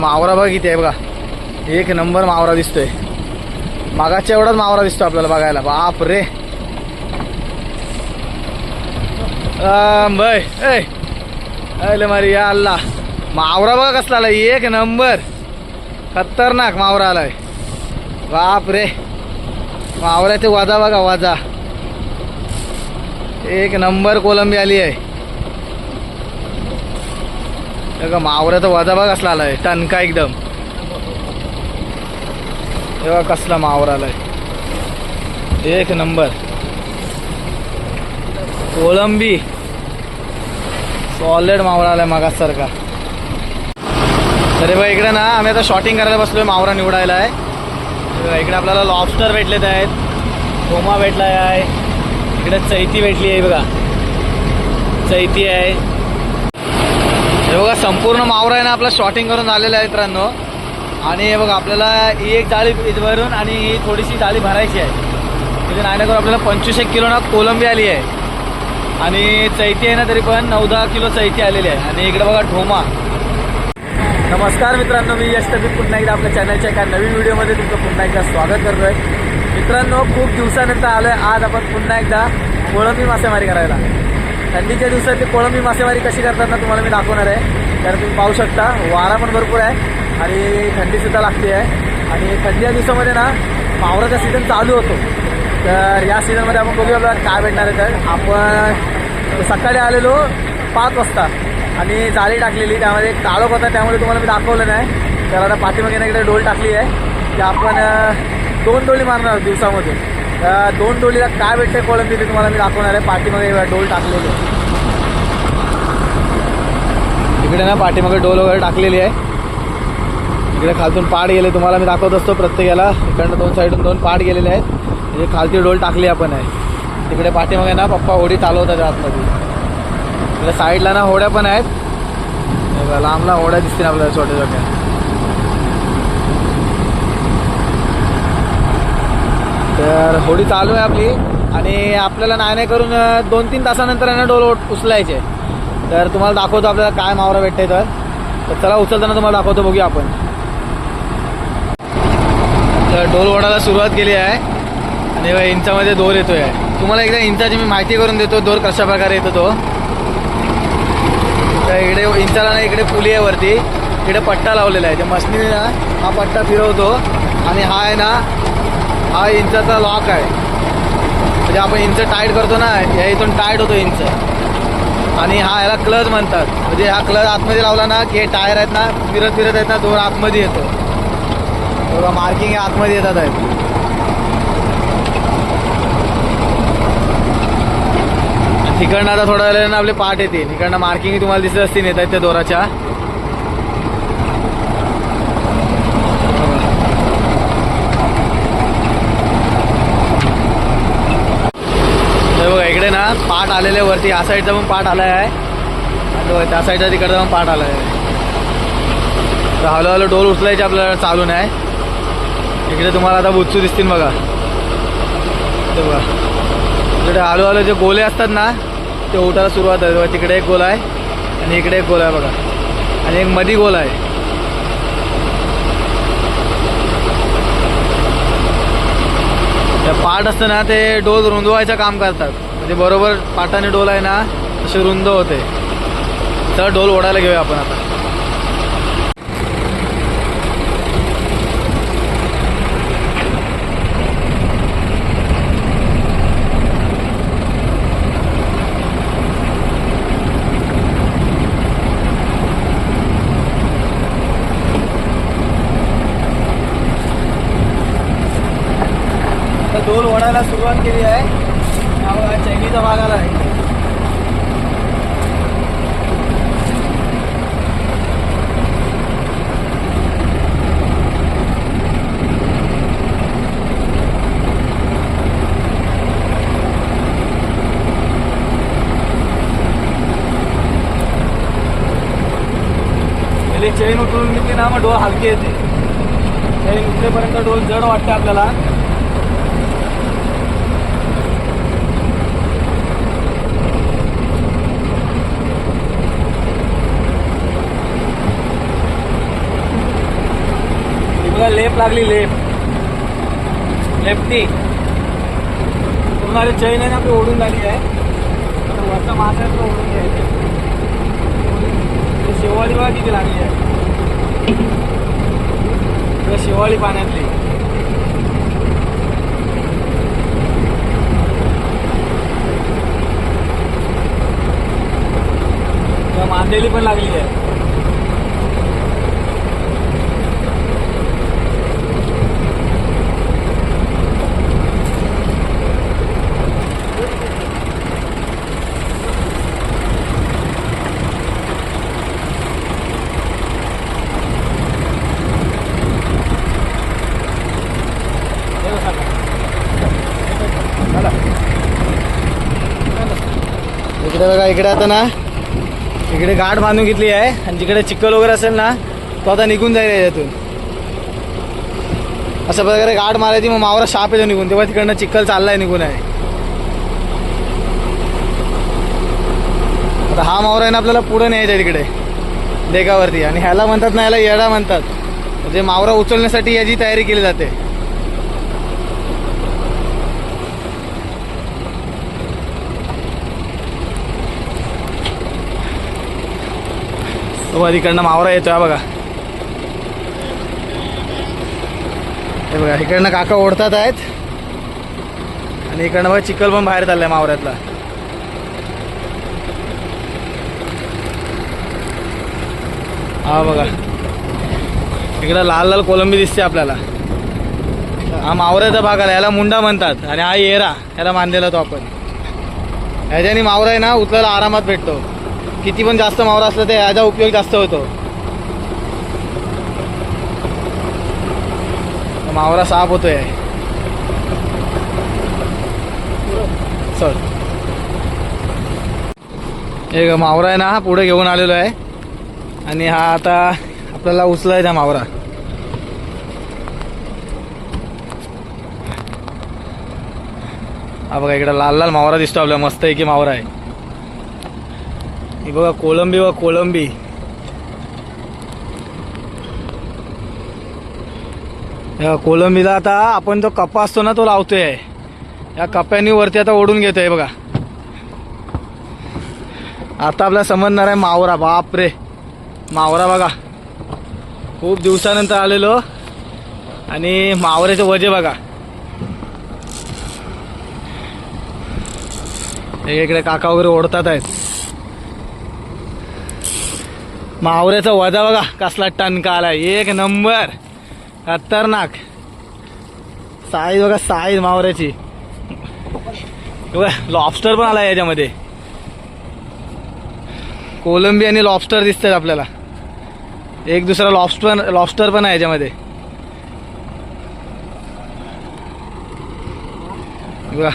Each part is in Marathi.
मावरा बघा किती आहे बघा. एक नंबर मावरा दिसतोय. मागाच्या एवढाच मावरा दिसतो आपल्याला बघायला. बाप रे बै ए अरे मारी या अल्ला. मावरा बघा कसला आलाय. एक नंबर. खतरनाक मावरा आलाय. बाप रे मावऱ्याचे वाजा बघा वाजा. एक नंबर कोलंबी आली आहे. बघा मावऱ्याचा वजा बघ कसला आलाय. टणका एकदम. तेव्हा कसला मावर आलाय. एक नंबर. कोळंबी सॉलिड मावळा आलाय मागासारखा अरे बघ इकडे ना आम्ही आता शॉटिंग करायला बसलोय मावरा निवडायला आहे इकडे आपल्याला लॉबस्टर भेटलेत आहेत. गोमा भेटलाय आहे. इकडे चैती भेटली आहे बघा. चैती आहे. हे बघा संपूर्ण मावरा आहे ना आपला शॉटिंग करून आलेला आहे मित्रांनो. आणि हे बघा आपल्याला ही एक जाळी भरून आणि ही थोडीशी जाळी भरायची आहे. म्हणजे नाही ना करून आपल्याला पंचवीस एक किलो ना कोलंबी आली आहे. आणि चैती आहे ना तरी पण नऊ दहा किलो चैती आलेली आहे. आणि इकडे बघा ढोमा. नमस्कार मित्रांनो मी यशतबी पुन्हा एकदा आपल्या चॅनलच्या एका नवीन व्हिडिओमध्ये तुमचं पुन्हा एकदा स्वागत करतो आहे मित्रांनो खूप दिवसानंतर आलोय. आज आपण पुन्हा एकदा कोळंबी मासेमारी करायला. थंडीच्या दिवसात कोळंबी मासेमारी कशी करतात ना तुम्हाला मी दाखवणार आहे. तर तुम्ही पाहू शकता वारा पण भरपूर आहे आणि थंडीसुद्धा लागते आहे. आणि थंडीच्या दिवसामध्ये ना पावराचा सीझन चालू होतो. तर या सीझनमध्ये आपण बघूया आपल्याला काय भेटणार आहे तर. आपण सकाळी आलेलो पाच वाजता आणि जाळी टाकलेली त्यामध्ये काळोख होता त्यामुळे तुम्हाला मी दाखवलं नाही. तर आता पाठीमागे नाही इकडे डोल टाकली आहे. की आपण दोन डोली मारणार दिवसामध्ये. दोन डोलीला काय भेटते कोळंबी ते तुम्हाला मी दाखवणार आहे. पाठीमागे डोल टाकलेले. इकडे ना पाठीमागे डोल वगैरे टाकलेली आहे. इकडे खालतून पाड गेले तुम्हाला मी दाखवत असतो प्रत्येकाला. इकडनं दोन साईडून दोन पाड गेलेले आहेत. म्हणजे खालती डोल टाकली आपण आहे. तिकडे पाठीमागे ना पप्पा होडी चालवतात आतमध्ये. इकडे साईडला ना होड्या पण आहेत. लांबला बघा, होड्या दिसतील आपल्याला छोट्या छोट्या तर होडी चालू आहे आपली. आणि आपल्याला नाही नाही करून दोन तीन तासानंतर आहे ना डोल उचलायचे. तर तुम्हाला दाखवतो आपल्याला काय मावरा भेटते तर. तर चला उचलताना तुम्हाला दाखवतो बघूया आपण. तर डोल ओढायला सुरुवात केली आहे. आणि इंचामध्ये दोर येतोय. तुम्हाला एकदा इंचाची मी माहिती करून देतो दोर कशा प्रकारे येतो तो. तर इकडे इंचाला ना इकडे पुली आहे वरती. इकडे पट्टा लावलेला आहे. त्या मशनीने ना हा पट्टा फिरवतो. आणि हा आहे ना हा इंचाचा लॉक आहे. म्हणजे आपण इंच टाईट करतो ना या इथून टाईट होतो इंच. आणि हा याला क्लच म्हणतात. म्हणजे हा क्लच आतमध्ये लावला ना की हे टायर आहेत ना फिरत फिरत आहेत ना दोन आतमध्ये येतो. बघा मार्किंग आतमध्ये येतात आहेत. तिकडनं आता थोड्या वेळेला आपले पाठ येते इकडनं मार्किंग तुम्हाला दिसत असतील येत आहेत त्या दोराच्या हे बघा इकडे ना पाठ आलेले वरती. या साईडचा पण पाठ आला आहे आणि त्या साईडचा तिकडचा पण पाठ आहे तर हळूहळू डोल उचलायचे आपल्याला चालू नाही इकडे तुम्हाला आता बुच्चू दिसतील बघा. ते बघा. इकडे हळूहळू जे गोले असतात ना ते उठायला सुरुवात आहे. बघा तिकडे एक गोल आहे आणि इकडे एक गोल आहे बघा. आणि एक मधी गोल आहे. पाठ असतं ना ते डोल रुंदवायचं काम करतात. जे बरोबर पाटाने डोल आहे ना असे रुंद होते. तर डोल ओढायला घेऊया आपण आता डोल ओढायला सुरुवात केली आहे. चैनीचा भाग आला आहे. चैन उतरून घेतली ना मग डोळ हलकी येते. चैन उतरेपर्यंत डोल जड वाटते आपल्याला. बघा लेप लागली लेप. लेफ्टी तुम्हाला चैन आहे ना आपली ओढून झाली आहे. आता वरचा मासा आहे तो ओढून घ्यायचा शेवाळी बघा किती लागली आहे. बघा, शेवाळी पाण्यातली. मांदेली पण लागली आहे. इकडे बघा इकडे आता ना इकडे गाठ बांधून घेतली आहे. आणि जिकडे चिखल वगैरे असेल ना तो आता निघून जाईल याच्यातून. अशा प्रकारे गाठ मारायची मग मावरा शाप येतो निघून. तेव्हा तिकडनं चिखल चाललाय निघून आहे. आता हा मावरा आहे ना आपल्याला पुढे न्यायचा आहे तिकडे. देगावरती. आणि ह्याला म्हणतात ना ह्याला येडा म्हणतात. म्हणजे मावरा उचलण्यासाठी याची तयारी केली जाते. बघा इकडनं मावरा येतोय हा बघा. हे बघा इकडनं काका ओढतात आहेत. आणि इकडनं बघा चिखल पण बाहेर चाललाय मावऱ्यातला. हा बघा. इकडं लाल लाल कोलंबी दिसते आपल्याला. हा मावऱ्याचा भाग आला याला मुंडा म्हणतात. आणि हा येरा याला मानलेला तो आपण. ह्याच्याने मावरा आहे ना उचलायला आरामात भेटतो. किती पण जास्त मावरा असला तर याचा उपयोग जास्त होतो. मावरा साफ होतोय. चल. एक मावरा आहे ना हा पुढे घेऊन आलेलो आहे. आणि हा आता आपल्याला उचलायचा मावरा. हा बघा इकडे लाल लाल मावरा दिसतो आपल्याला. मस्त आहे की मावरा आहे. हे बघा कोलंबी व कोलंबी. या कोलंबीला आता आपण जो कप्पा असतो ना तो लावतोय. या कप्प्यानी वरती आता ओढून घेतोय बघा. आता आपल्याला समजणार आहे मावरा बाप रे मावरा बघा. खूप दिवसानंतर आलेलो. आणि मावऱ्याचे वजे बघा. हे इकडे काका वगैरे ओढतात आहेत. मावऱ्याचा वजा बघा कसला टणका आला एक नंबर. खतरनाक. साईज बघा साईज मावऱ्याची लॉबस्टर पण आला याच्यामध्ये. कोलंबी आणि लॉबस्टर दिसतात आपल्याला. एक दुसरा लॉबस्टर लॉबस्टर पण आहे याच्यामध्ये. बघा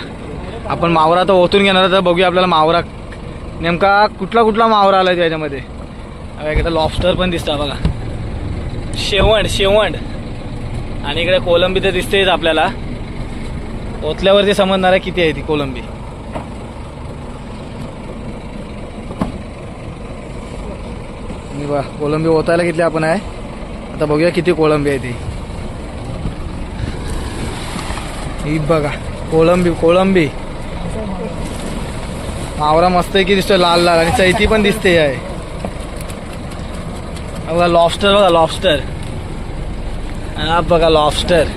आपण मावरा तर ओतून घेणार तर बघूया आपल्याला मावरा नेमका कुठला कुठला मावरा आला याच्यामध्ये इकडे लॉबस्टर पण दिसतं बघा. शेवंड शेवंड. आणि इकडे कोलंबी तर दिसतेच आपल्याला. ओतल्यावरती समजणार आहे किती आहे ती कोलंबी? बघा कोलंबी ओतायला घेतली आपण आहे. आता बघूया किती कोळंबी आहे ती. ही बघा कोळंबी कोळंबी मावरा मस्त आहे की दिसतोय लाल लाल. आणि चैती पण दिसते आहे. बघा लॉबस्टर बघा लॉबस्टर हा बघा लॉबस्टर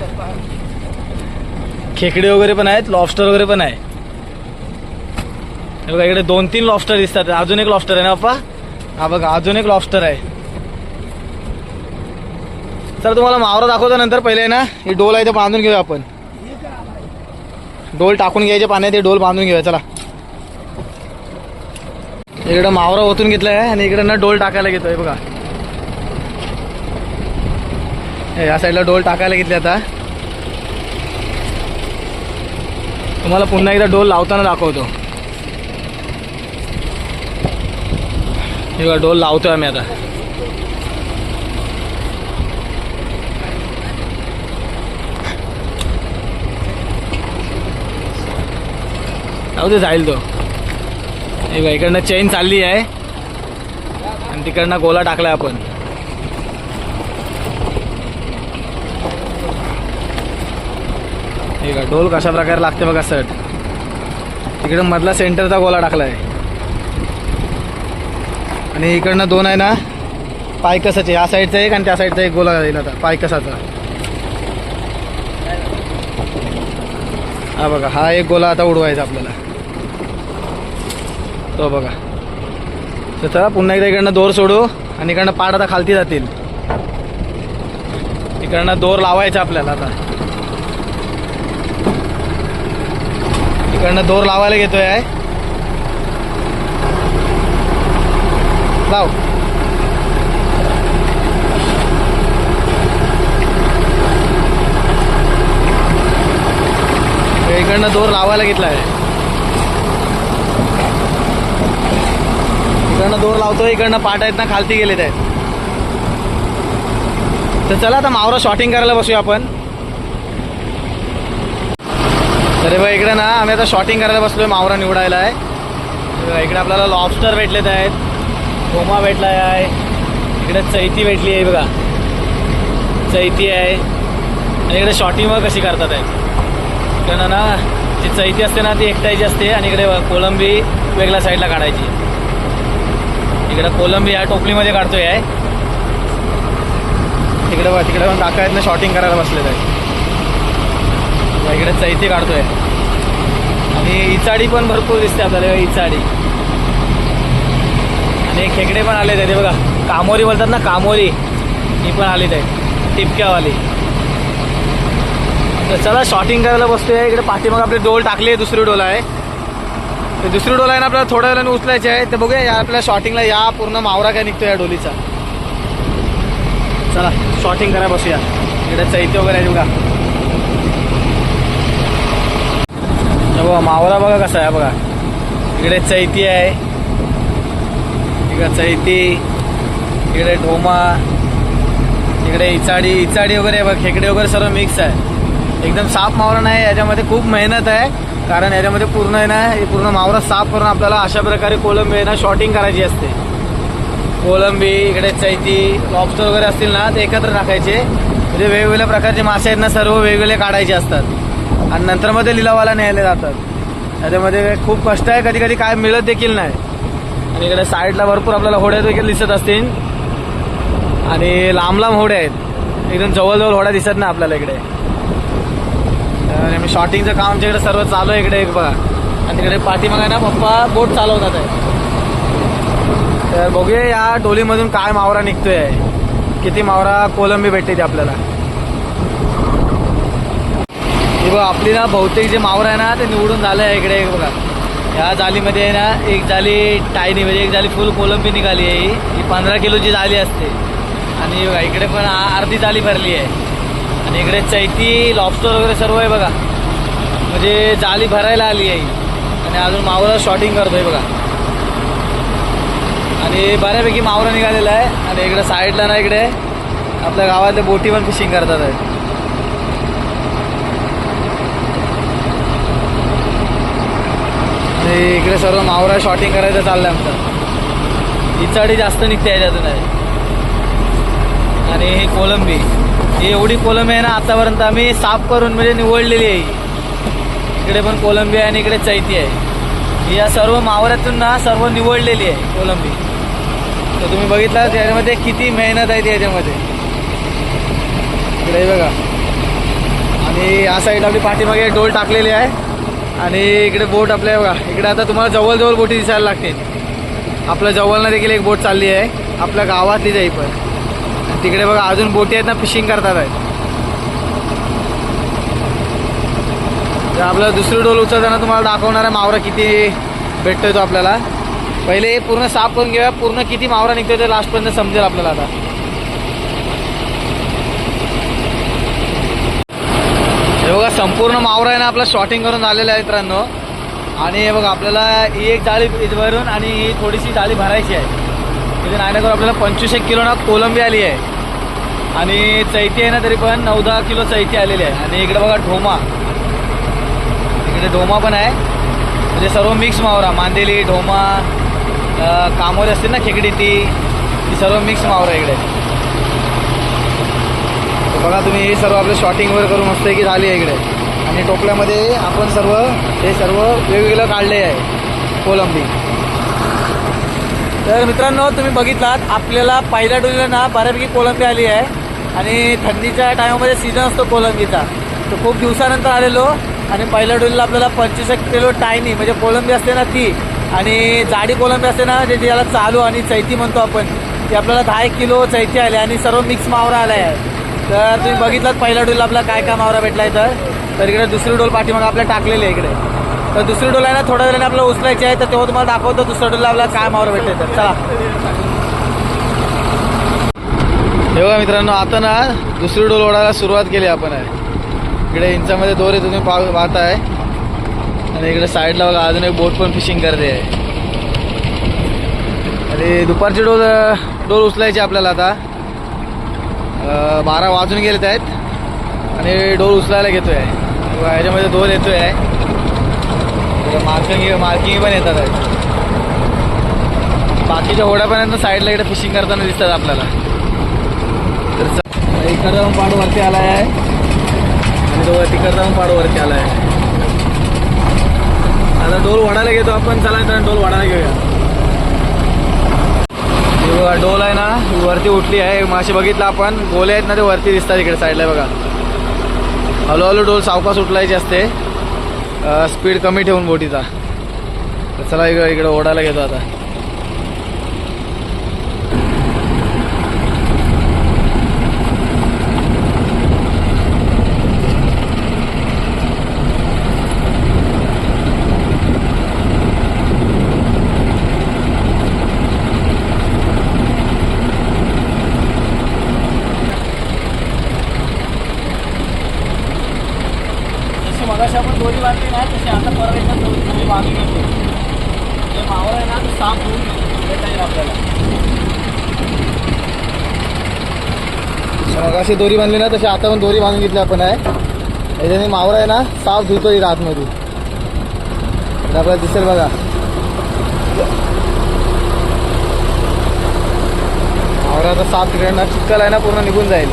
खेकडे वगैरे पण आहेत लॉबस्टर वगैरे पण आहे. बघा इकडे दोन तीन लॉबस्टर दिसतात. अजून एक लॉबस्टर आहे ना बाप्पा हा बघा अजून एक लॉबस्टर आहे. सर तुम्हाला मावरा दाखवतो नंतर पहिले ना. हे डोल आहे ते बांधून घेऊया आपण. डोल टाकून घ्यायचे पाण्यात ते डोल बांधून घेऊया चला. इकडं मावरा ओतून घेतलाय आणि इकडे ना डोल टाकायला घेतोय बघा हे या साईडला डोल टाकायला घेतले आता. तुम्हाला पुन्हा एकदा डोल लावताना दाखवतो. हे डोल लावतोय आम्ही आता. जाऊ दे जाईल तो. हे बघा इकडनं चेन चालली आहे. आणि तिकडनं गोला टाकलाय आपण. हे का डोल कशा प्रकारे लागते बघा सट इकडं मधला सेंटरचा गोला टाकलाय. आणि इकडनं दोन आहे ना पायकसाचे. या साईडचा एक आणि त्या साईडचा एक गोला येईल आता पायकसाचा. हा बघा हा एक गोला आता उडवायचा आपल्याला. तो बघा. तर चला पुन्हा एकदा इकडनं दोर सोडू आणि इकडनं पाड आता खालती जातील. इकडनं दोर लावायचा आपल्याला आता. इकडनं दोर लावायला घेतोय आहे. लाव इकडनं दोर लावायला घेतला आहे इकडनं दोर लावतोय इकडनं पाट आहेत ना खालती गेलेत आहेत. तर चला आता मावरा शॉटिंग करायला बसूया आपण. अरे बा इकडे ना आम्ही आता शॉटिंग करायला बसलोय मावरा निवडायला आहे. बघा, इकडे आपल्याला लॉबस्टर भेटलेत आहेत. गोमा भेटला आहे. इकडे चैती भेटली आहे बघा. चैती आहे. आणि इकडे शॉटिंग वगैरे कशी करतात आहे इकडनं ना जी चैती असते ना ती एकटायची असते आणि इकडे कोलंबी वेगळ्या साईडला काढायची. इकडे कोलंबी या टोपलीमध्ये काढतोय आहे. तिकडे तिकडे पण काका आहेत ना शॉटिंग करायला बसलेत आहे बघा, इकडे चैती काढतोय. आणि इचाडी पण भरपूर दिसते आपल्याला इचाडी. आणि खेकडे पण आले ते बघा. कामोरी बोलतात ना कामोरी. ही पण आली ते टिपक्यावाली. तर चला शॉटिंग करायला बसतोय. इकडे पाठीमाग आपले डोल टाकले दुसरी डोल आहे. ते दुसरी डोल आहे ना आपल्याला थोड्या वेळाने उचलायची आहे. तर बघूया या आपल्या शॉटिंगला या पूर्ण मावरा काय निघतो या डोलीचा. चला शॉटिंग करायला बसूया. इकडे चैत्य वगैरे आहे बघा हे बघा मावरा बघा कसा आहे बघा. इकडे चैती आहे. इकडे चैती इकडे ढोमा इकडे इचाडी इचाडी वगैरे बघ बघा खेकडे वगैरे सर्व मिक्स आहे. एकदम साफ मावरा नाही याच्यामध्ये खूप मेहनत आहे. कारण याच्यामध्ये पूर्ण आहे ना हे पूर्ण मावरा साफ करून आपल्याला अशा प्रकारे कोलंबी आहे ना शॉटिंग करायची असते. कोलंबी इकडे चैती लॉबस्टर वगैरे असतील ना ते एकत्र टाकायचे. म्हणजे वेगवेगळ्या प्रकारचे मासे आहेत ना सर्व वेगवेगळे काढायचे असतात. आणि नंतर मध्ये लिलावाला न्यायला जातात. त्याच्यामध्ये खूप कष्ट आहे कधी कधी काय मिळत देखील नाही. आणि इकडे साईडला भरपूर आपल्याला होड्या देखील दिसत असतील. आणि लांब लांब होड्या आहेत. एकदम जवळजवळ होड्या दिसत नाही आपल्याला इकडे. आणि शॉटिंगचं काम आमच्या इकडे सर्व चालू आहे इकडे एक बघा. आणि तिकडे पाठीमाग आहे ना पप्पा बोट चालवतात आहे. तर बघूया या टोलीमधून काय मावरा निघतोय. किती मावरा कोलंबी भेटते ते आपल्याला. हे बघा आपली ना बहुतेक जे मावर आहे ना ते निवडून झालं आहे इकडे बघा. ह्या जालीमध्ये आहे ना एक जाली टायनी म्हणजे एक जाली फुल कोलंबी निघाली आहे ही. पंधरा किलोची जाली असते. आणि बघा इकडे पण अर्धी जाली भरली आहे. आणि इकडे चैती लॉबस्टर वगैरे सर्व आहे बघा. म्हणजे जाली भरायला आली आहे आणि अजून मावरा शॉटिंग करतोय बघा. आणि बऱ्यापैकी मावरा निघालेला आहे. आणि इकडे साईडला ना इकडे आपल्या गावातल्या बोटी पण फिशिंग करतात आहे. आणि इकडे सर्व मावरा शॉटिंग करायचं चाललंय आमचं. इचाडी जास्त निघते याच्यातून आहे आणि ही कोलंबी. ही एवढी कोलंबी आहे ना आतापर्यंत आम्ही साफ करून म्हणजे निवडलेली आहे ही. इकडे पण कोलंबी आहे आणि इकडे चैती आहे. ही या सर्व मावऱ्यातून ना सर्व निवडलेली आहे कोलंबी. तर तुम्ही बघितला त्याच्यामध्ये किती मेहनत आहे ती याच्यामध्ये. इकडे बघा. आणि या साईड आपली पाठीमागे डोल टाकलेली आहे. आणि इकडे बोट आपल्या बघा इकडे आता तुम्हाला जवळजवळ बोटी दिसायला लागतील. आपल्या जवळनं देखील एक बोट चालली आहे. आपल्या गावातली जाई पण. आणि तिकडे बघा अजून बोटी आहेत ना फिशिंग करतात आहेत. तर आपल्याला दुसरी डोल उचलताना तुम्हाला दाखवणार आहे मावरा किती भेटतोय तो आपल्याला. पहिले पूर्ण साफ करून घेऊया. पूर्ण किती मावरा निघतोय ते लास्टपर्यंत समजेल आपल्याला आता. हे बघा संपूर्ण मावरा आहे ना आपला शॉटिंग करून झालेला आहे मित्रांनो. आणि हे बघा आपल्याला ही एक जाळी भरून आणि ही थोडीशी जाळी भरायची आहे. तिथे नाही ना करून आपल्याला पंचवीस एक किलो ना कोलंबी आली आहे. आणि चैती आहे ना तरी पण नऊ दहा किलो चैती आलेली आहे. आणि इकडे बघा ढोमा. इकडे ढोमा पण आहे. म्हणजे सर्व मिक्स मावरा मांदेली ढोमा कामोरी असते ना खेकडी ती सर्व मिक्स मावरा इकडे. बघा तुम्ही हे सर्व आपलं शॉटिंग वगैरे करून मस्त की झाली आहे इकडे. आणि टोपल्यामध्ये आपण सर्व हे सर्व वेगवेगळं काढले आहे. कोलंबी. तर मित्रांनो तुम्ही बघितलात आपल्याला पहिल्या डोलीला ना बऱ्यापैकी कोलंबी आली आहे. आणि थंडीच्या टायमामध्ये सीझन असतो कोलंबीचा. तर खूप दिवसानंतर आलेलो. आणि पहिल्या डोलीला आपल्याला पंचवीस एक किलो टायनी म्हणजे कोलंबी असते ना ती आणि जाडी कोलंबी असते ना जे ज्याला चालू आणि चैती म्हणतो आपण ती आपल्याला दहा एक किलो चैती आली आणि सर्व मिक्स मावरा आला आहे तर तुम्ही बघितलात पहिला डोल आपला काय काय मावरा भेटला आहे तर. तर इकडे दुसरी डोल पाठीमागं आपल्या टाकलेली आहे इकडे. तर दुसरी डोल आहे ना थोड्या वेळाने आपल्याला उचलायची आहे तर तेव्हा तुम्हाला दाखवतो दुसऱ्या डोलला आपल्याला काय मावरा भेटले तर. चला. हे बघा मित्रांनो आता ना दुसरी डोल ओढायला सुरुवात केली आपण आहे. इकडे इंचामध्ये दोरे तुम्ही पा पाहताय. आणि इकडे साईडला बघा अजून एक बोट पण फिशिंग करते आहे. आणि दुपारची डोल डोल उचलायची आपल्याला आता. बारा वाजून गेलेत आहेत. आणि डोल उचलायला घेतो आहे ह्याच्यामध्ये दोन येतो आहे मार्किंग मार्किंग पण येतात आहेत. बाकीच्या होड्यापर्यंत साईडला इकडे फिशिंग करताना दिसतात आपल्याला. तर इकडं पण पाड वरती आला आहे आणि तो तिकडचा पण पाड वरती आला आहे आता डोल वाढायला घेतो आपण. चला तर डोल वाढायला घेऊया. डोल आहे ना वरती उठली आहे. मासे बघितलं आपण. गोले आहेत ना ते वरती दिसतात इकडे साईडला बघा. हळूहळू डोल सावकास उठलायची असते. स्पीड कमी ठेवून बोटीचा. चला इकडे इकडे ओढायला घेतो आता जशी मगाशी आपण दोरी बांधली ना तशी आता परत एकदा दोरी दोरी बांधून घेतो जे मावळ आहे ना तो साफ होऊन घेता येईल आपल्याला मग अशी दोरी बांधली ना तशी आता पण दोरी बांधून घेतली आपण आहे. याच्याने मावळा आहे ना साफ धुतो येईल आतमध्ये. आपल्याला दिसेल बघा. मावळा आता साफ तिकडनं चिखल आहे ना पूर्ण निघून जाईल.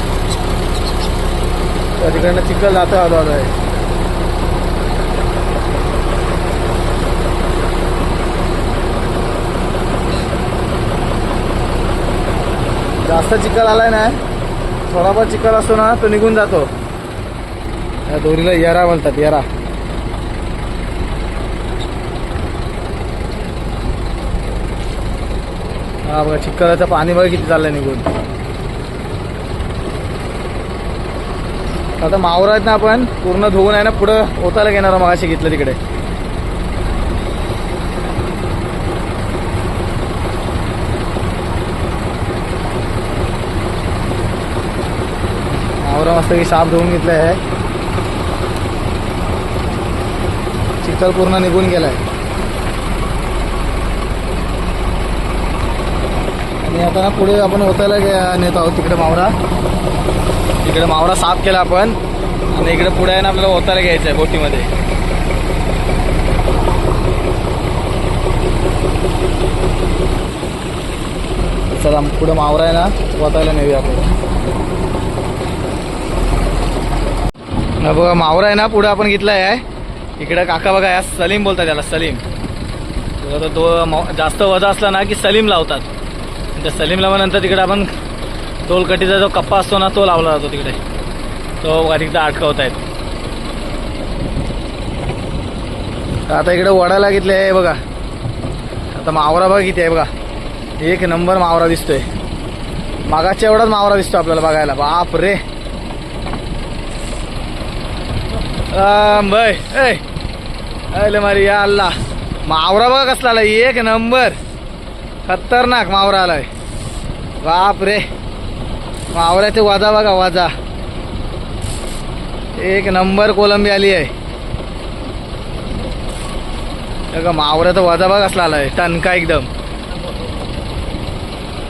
तर तिकडनं चिखल जातो आलो आलो आहे. जास्त चिखल आलाय ना. थोडाफार चिखल असतो ना तो निघून जातो. या दोरीला येरा म्हणतात येरा. हा बघा चिखलाचं पाणी बघा किती चाललंय निघून. आता मावरा आहेत ना आपण पूर्ण धुवून आहे ना पुढं ओतायला घेणार मगाशी घेतलं तिकडे. मस्तपैकी साफ धुवून घेतलं आहे चिखल पूर्ण निघून गेलाय. आणि आता ना पुढे आपण होतायला नेत आहोत तिकडे मावरा. तिकडे मावरा साफ केला आपण. आणि इकडे पुढे आहे ना आपल्याला होतायला घ्यायचं आहे बोटीमध्ये. चला पुढे मावरा आहे ना ओतायला नेऊया आपण. बघा मावरा आहे ना पुढं आपण घेतला आहे. इकडं काका बघा या सलीम बोलतात त्याला सलीम. तर आता तो जास्त वजा असला ना की सलीम लावतात. त्या सलीम लावल्यानंतर तिकडे आपण टोलकटीचा जो कप्पा असतो ना तो लावला जातो तिकडे. तो बघा तिकडे अडकवत आहेत. तर आता इकडे वडायला घेतले आहे बघा. आता मावरा बघा किती आहे बघा. एक नंबर मावरा दिसतोय. मागाच्या एवढाच मावरा दिसतो आपल्याला बघायला. बाप रे बै ऐ. अरे मारी या अल्ला. मावरा बघा कसला आला एक नंबर. खतरनाक मावरा आलाय. बाप रे. मावऱ्याचे वाजा बघा वाजा. एक नंबर कोलंबी आली आहे. बघा मावऱ्याचा वाजा बघा कसला आलाय. तणका एकदम.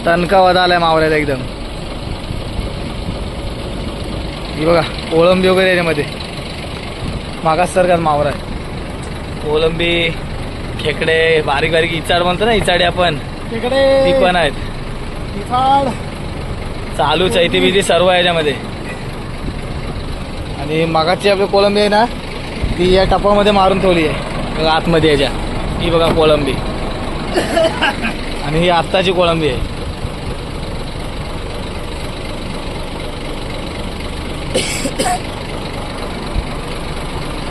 टणका वाजा आलाय मावऱ्याचा एकदम. ही बघा कोळंबी वगैरे याच्यामध्ये. मागास सरकार मावरा आहे. कोलंबी खेकडे बारीक बारीक इचाड म्हणतो ना इचाडे आपण. ती पण आहेत. तिथाड चालू चैती बिती सर्व आहे याच्यामध्ये. आणि मागाची आपली कोलंबी आहे ना ती या टपामध्ये मारून ठेवली आहे. बघा आतमध्ये याच्या. ही बघा कोळंबी आणि ही आत्ताची कोळंबी आहे.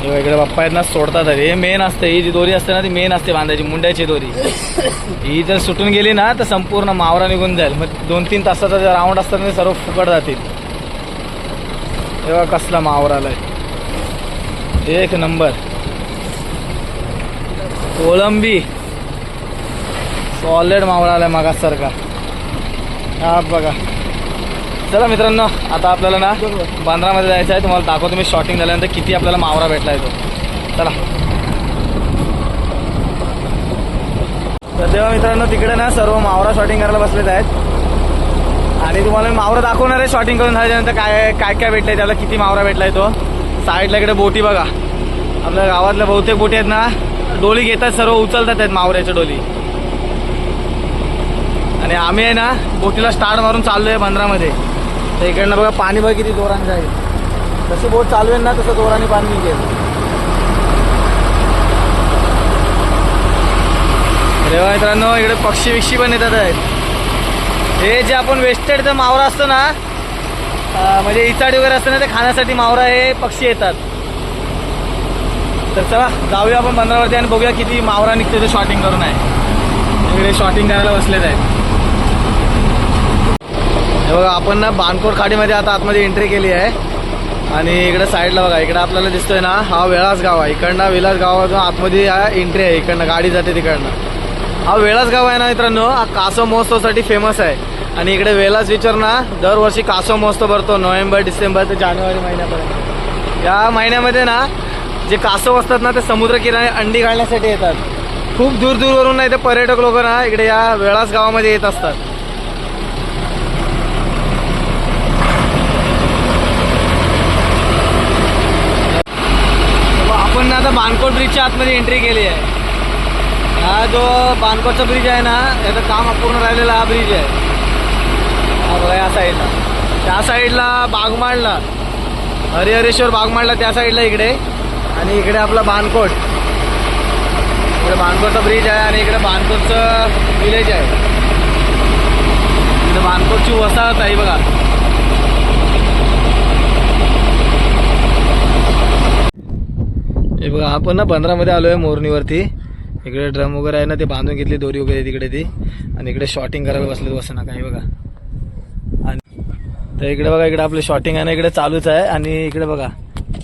हे इकडे बाप्पा आहेत ना सोडतात अरे. हे मेन असते ही जी दोरी असते ना ती मेन असते बांधायची मुंड्याची दोरी. ही जर सुटून गेली ना तर संपूर्ण मावरा निघून जाईल. मग दोन तीन तासाचा जर राऊंड असतात ना ते सर्व फुकट जातील. तेव्हा कसला मावरा आलाय. एक नंबर. कोळंबी. सॉलिड मावळा आलाय मागासारखा हा बघा. चला मित्रांनो आता आपल्याला ना बांद्रामध्ये जायचं आहे. तुम्हाला दाखवतो मी शॉटिंग झाल्यानंतर किती आपल्याला मावरा भेटला आहे तो. चला. तर तेव्हा मित्रांनो तिकडे ना सर्व मावरा शॉटिंग करायला बसलेत आहेत. आणि तुम्हाला मी मावरा दाखवणार आहे शॉटिंग करून झाल्यानंतर काय काय काय भेटलंय त्याला किती मावरा भेटलाय तो. साईडला इकडे बोटी बघा. आपल्या गावातल्या बहुतेक बोटी आहेत ना डोली घेतात सर्व उचलतात आहेत मावऱ्याच्या डोली. आणि आम्ही आहे ना बोटीला स्टार्ट मारून चाललोय बंदरामध्ये. तर इकडनं बघा पाणी बघा किती जोरांचं जाईल जशी बोट चालवेल ना तसं जोराने पाणी निघेल. तेव्हा मित्रांनो इकडे पक्षी विक्षी पण येतात आहेत. हे जे आपण वेस्टेडचं मावरा असतो ना म्हणजे इचाडी वगैरे असतं ना ते खाण्यासाठी मावरा हे पक्षी येतात. तर चला जाऊया आपण बंदरावरती आणि बघूया किती मावरा निघतो ते शॉटिंग करून आहे. इकडे शॉटिंग करायला बसलेत आहेत. बघा आपण ना बानकोट खाडीमध्ये आता आतमध्ये एंट्री केली आहे. आणि इकडे साईडला बघा इकडं आपल्याला दिसतोय ना हा वेळाच गाव आहे. इकडनं विलास गावातून आतमध्ये हा एंट्री आहे इकडनं गाडी जाते तिकडनं. हा वेळाच गाव आहे ना मित्रांनो हा कासव महोत्सवसाठी फेमस आहे. आणि इकडे वेलास विचार ना दरवर्षी कासव महोत्सव भरतो नोव्हेंबर डिसेंबर ते जानेवारी महिन्यापर्यंत. या महिन्यामध्ये ना जे कासव असतात ना ते समुद्र किनारे अंडी घालण्यासाठी येतात. खूप दूर दूरवरून नाही ते पर्यटक लोक ना इकडे या वेळास गावामध्ये येत असतात तर आपण ना आता बानकोट ब्रिजच्या आतमध्ये एंट्री केली आहे. हा जो बानकोटचा ब्रिज आहे ना याचं काम अपूर्ण राहिलेला हा ब्रिज आहे. हा बघा या साईडला त्या साईडला बागमाळला हरिहरेश्वर बागमाळला त्या साईडला इकडे. आणि इकडे आपला बानकोट. इकडे बानकोटचा ब्रिज आहे आणि इकडे बानकोटचं विलेज आहे. इकडे बानकोटची वसाहत आहे बघा. हे बघा आपण ना पंधरामध्ये आलो आहे मोरणीवरती. इकडे ड्रम वगैरे आहे ना ते बांधून घेतली दोरी वगैरे तिकडे ती. आणि इकडे शॉटिंग करायला बसले बस ना काही बघा. आणि तर इकडे बघा इकडे आपली शॉटिंग आहे ना इकडे चालूच आहे. आणि इकडे बघा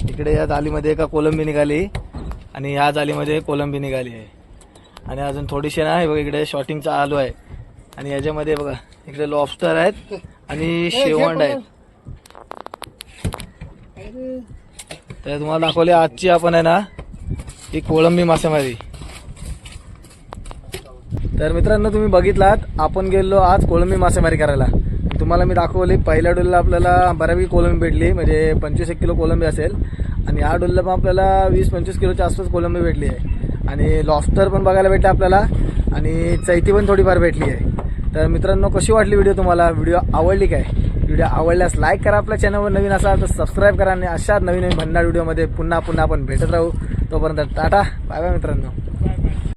इकडे या जालीमध्ये एका कोलंबी निघाली. आणि या जालीमध्ये कोलंबी निघाली आहे. आणि अजून थोडीशी ना हे बघा इकडे शॉटिंग चालू आहे. आणि याच्यामध्ये बघा इकडे लॉबस्टर आहेत आणि शेवंड आहेत. तर तुम्हाला दाखवली आजची आपण आहे ना ही कोळंबी मासेमारी. तर मित्रांनो तुम्ही बघितलात आपण गेलो आज कोळंबी मासेमारी करायला. तुम्हाला मी दाखवली पहिल्या डोलला आपल्याला बऱ्यापैकी कोलंबी भेटली म्हणजे पंचवीस एक किलो कोलंबी असेल. आणि या डोलला पण आपल्याला वीस पंचवीस किलोच्या आसपास कोलंबी भेटली आहे. आणि लॉस्टर पण बघायला भेटलं आपल्याला आणि चैती पण थोडीफार भेटली आहे. तर मित्रांनो कशी वाटली व्हिडिओ तुम्हाला? व्हिडिओ आवडली काय? व्हिडिओ आवडल्यास लाईक करा आपल्या चॅनलवर नवीन असाल तर सबस्क्राईब करा आणि अशाच नवीन नवीन भन्नाट व्हिडिओमध्ये पुन्हा पुन्हा आपण भेटत राहू. तोपर्यंत टाटा. बाय बाय मित्रांनो.